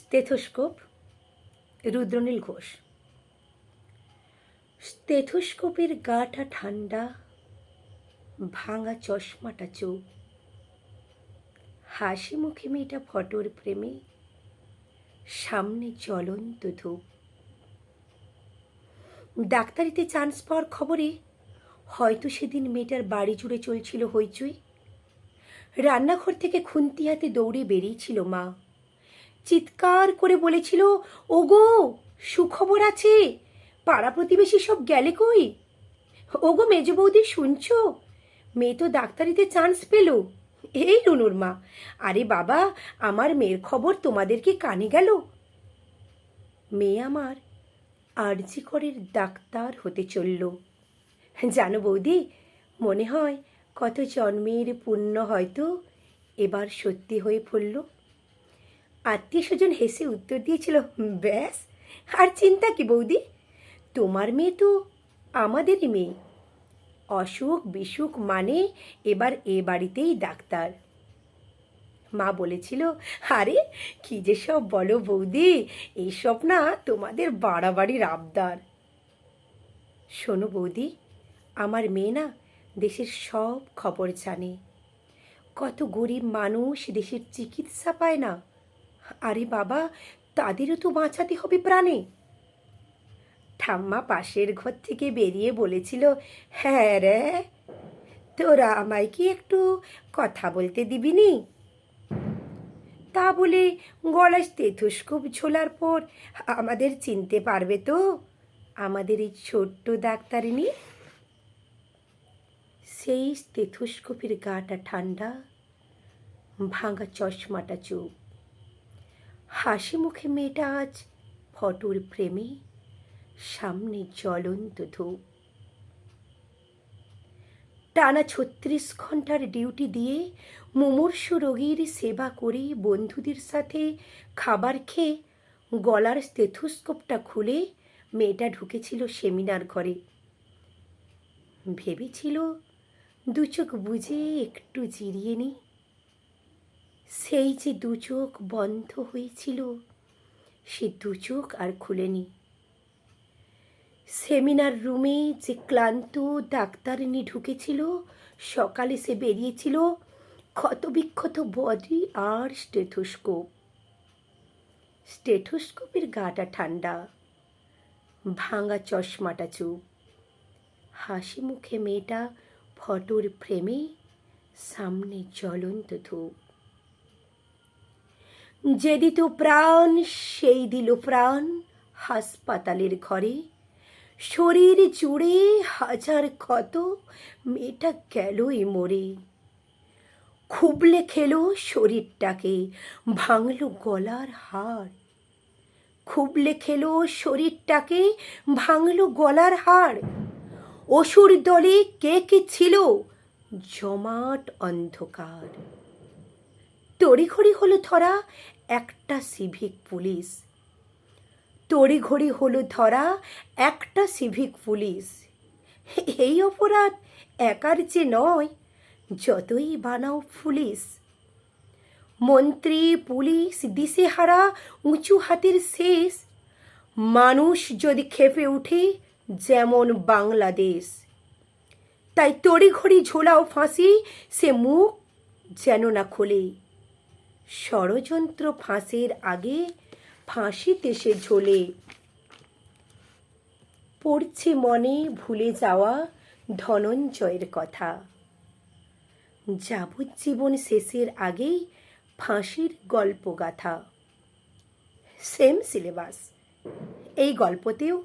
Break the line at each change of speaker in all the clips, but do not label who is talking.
Stethoscope, Rudranil Ghosh. স্টেথোস্কোপের গাটা ঠান্ডা, ভাঙা চশমাটা চোখ। হাসি মুখে মেয়েটা ফটোর প্রেমে, সামনে জ্বলন্ত ধূপ। ডাক্তারিতে চান্স পাওয়ার খবরে হয়তো সেদিন মেয়েটার বাড়ি জুড়ে চলছিল হইচই। রান্নাঘর থেকে খুন্তি হাতে দৌড়ে বেরিয়েছিল মা। চিৎকার করে বলেছিল, ওগো, সুখবর আছে। পাড়া প্রতিবেশী সব গেলে কই? ওগো, মেজ বৌদি, শুনছো? মেয়ে তো ডাক্তারিতে চান্স পেল। এই রুনুর মা। আরে বাবা, আমার মেয়ের খবর তোমাদেরকে কানে গেল? মেয়ে আমার আরজি করের ডাক্তার হতে চলল। জানো বৌদি, মনে হয় কত জন্মের পুণ্য হয়তো এবার সত্যি হয়ে পড়ল। আত্মীয় স্বজন হেসে উত্তর দিয়েছিল, ব্যাস, আর চিন্তা কি বৌদি? তোমার মেয়ে তো আমাদেরই মেয়ে। অসুখ বিসুখ মানে এবার এ বাড়িতেই ডাক্তার। মা বলেছিল, আরে, কি যে সব বলো বৌদি এইসব না তোমাদের বাড়াবাড়ির আবদার। শোনো বৌদি, আমার মেয়ে না দেশের সব খবর জানে। কত গরিব মানুষ দেশের চিকিৎসা পায় না। আরে বাবা, তাদেরও তো বাঁচাতে হবে প্রাণে। ঠাম্মা পাশের ঘর থেকে বেরিয়ে বলেছিল হ্যাঁ রে, তোরা আমায় কি একটু কথা বলতে দিবি নি? তা বলে গলায় স্টেথোস্কোপ ঝোলার পর, আমাদের চিনতে পারবে তো, আমাদের এই ছোট্ট ডাক্তারিনী? সেই স্টেথোস্কোপের গাটা ঠান্ডা, ভাঙা চশমাটা চোখ। হাসি মুখে মেয়েটা আজ ফটোর প্রেমে, সামনে জ্বলন্ত ধূপ। টানা ছত্রিশ ঘণ্টার ডিউটি দিয়ে মুমূর্ষ রোগীর সেবা করে বন্ধুদের সাথে খাবার খেয়ে গলার স্টেথোস্কোপটা খুলে মেয়েটা ঢুকেছিল সেমিনার ঘরে। ভেবেছিল দু চোখ বুঝে একটু জিরিয়ে নি সেই যে দু চোখ বন্ধ হয়েছিল, সে দু চোখ আর খুলেনি। সেমিনার রুমে যে ক্লান্ত ডাক্তারিনী ঢুকেছিল, সকালে সে বেরিয়েছিল ক্ষতবিক্ষত বডি আর স্টেথোস্কোপ। স্টেথোস্কোপের গাটা ঠান্ডা, ভাঙা চশমাটা চুপ। হাসি মুখে মেয়েটা ফটোর ফ্রেমে সামনে জ্বলন্ত ধূপ। যে দিত প্রাণ, সেই দিল প্রাণ হাসপাতালের ঘরে। শরীর জুড়ে হাজার ক্ষত, মেয়েটা গেলই মরে। খুবলে খেলো শরীরটাকে, ভাঙলো গলার হাড় খুবলে খেলো শরীরটাকে, ভাঙলো গলার হাড় অসুর দলে কে কে ছিল? জমাট অন্ধকার। তড়িঘড়ি হলো ধরা একটা সিভিক পুলিশ তড়িঘড়ি হলো ধরা একটা সিভিক পুলিশ এই অপরাধ একার যে নয়, যতই বানাও পুলিশ। মন্ত্রী, পুলিশ, দিশেহারা, উঁচু হাতের শেষ। মানুষ যদি খেপে উঠে, যেমন বাংলাদেশ। তাই তড়িঘড়ি ঝোলাও ফাঁসি, সে মুখ যেন না খোলে। ষড়যন্ত্র ফাঁসের আগে ফাঁসিতে সে ঝোলে। পড়ছে মনে ভুলে যাওয়া ধনঞ্জয়ের কথা। যাবজ্জীবন শেষের আগেই ফাঁসির গল্প গাথা সেম সিলেবাস। এই গল্পতেও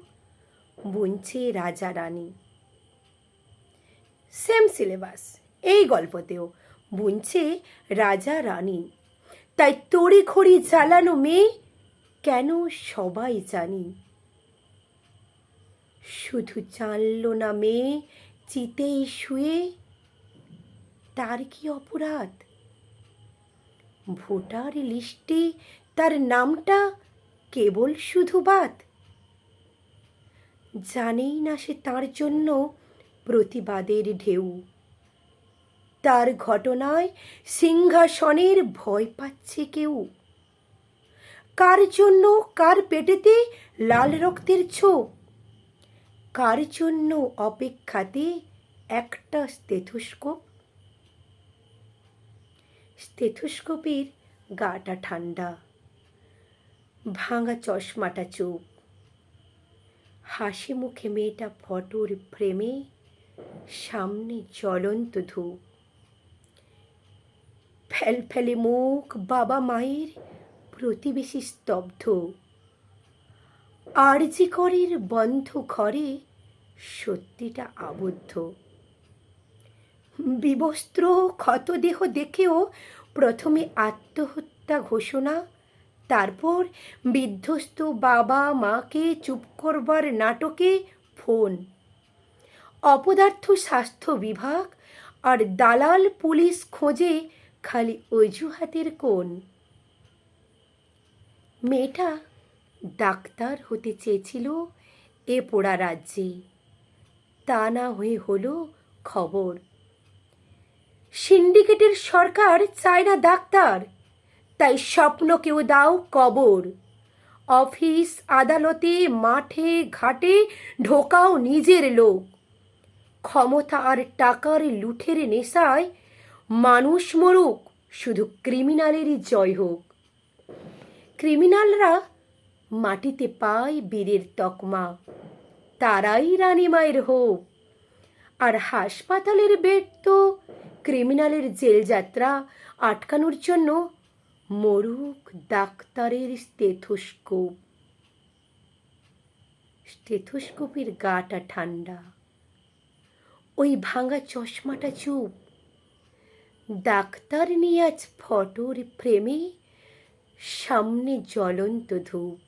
বুনছে রাজা রানী। Same syllabus. এই গল্পতেও বুনছে রাজা রানী। তাই তড়ি খড়ি জ্বালানো মেয়ে কেন সবাই জানি? শুধু জানল না মেয়ে, চিতেই শুয়ে তার কি অপরাধ? ভোটার লিস্টে তার নামটা কেবল শুধু বাদ। জানেই না সে তার জন্য প্রতিবাদের ঢেউ। তার ঘটনায় সিংহাসনের ভয় পাচ্ছে কেউ। কার জন্য কার পেটেতে লাল রক্তের ছোপ? কার জন্য অপেক্ষাতে একটা স্টেথোস্কোপ স্টেথোস্কোপের গাটা ঠান্ডা, ভাঙা চশমাটা চোখ হাসি মুখে মেয়েটা ফটোর ফ্রেমে সামনে জ্বলন্ত ধূপ। ফেল ফেলে মুখ বাবা মায়ের প্রতিবেশী স্তব্ধ। আরজি করের বন্ধ ঘরে সত্যিটা আবদ্ধ। বিবস্ত্র ক্ষতদেহ দেখেও প্রথমে আত্মহত্যা ঘোষণা, তারপর বিধ্বস্ত বাবা মাকে চুপ করবার নাটকে ফোন। অপদার্থ স্বাস্থ্য বিভাগ আর দালাল পুলিশ খোঁজে খালি অজুহাতের কোন মেয়েটা ডাক্তার হতে চেয়েছিল এ পোড়া রাজ্যে। তা না হয়ে হলো খবর। সিন্ডিকেটের সরকার চায় না ডাক্তার, তাই স্বপ্নকেও দাও কবর। অফিস আদালতে, মাঠে, ঘাটে ঢোকাও নিজের লোক। ক্ষমতা আর টাকার লুঠের নেশায় মানুষ মরুক, শুধু ক্রিমিনালেরই জয় হোক। ক্রিমিনালরা মাটিতে পায় বীরের তকমা, তারাই রানী মায়ের হোক। আর হাসপাতালের বেড তো ক্রিমিনালের জেল যাত্রা আটকানোর জন্য মরুক ডাক্তারের স্টেথোস্কোপ। স্টেথোস্কোপের গাটা ঠান্ডা। ওই ভাঙা চশমাটা চুপ। ডাক্তার নিয়ে আজ ফটোর প্রেমে সামনে জ্বলন্ত ধূপ।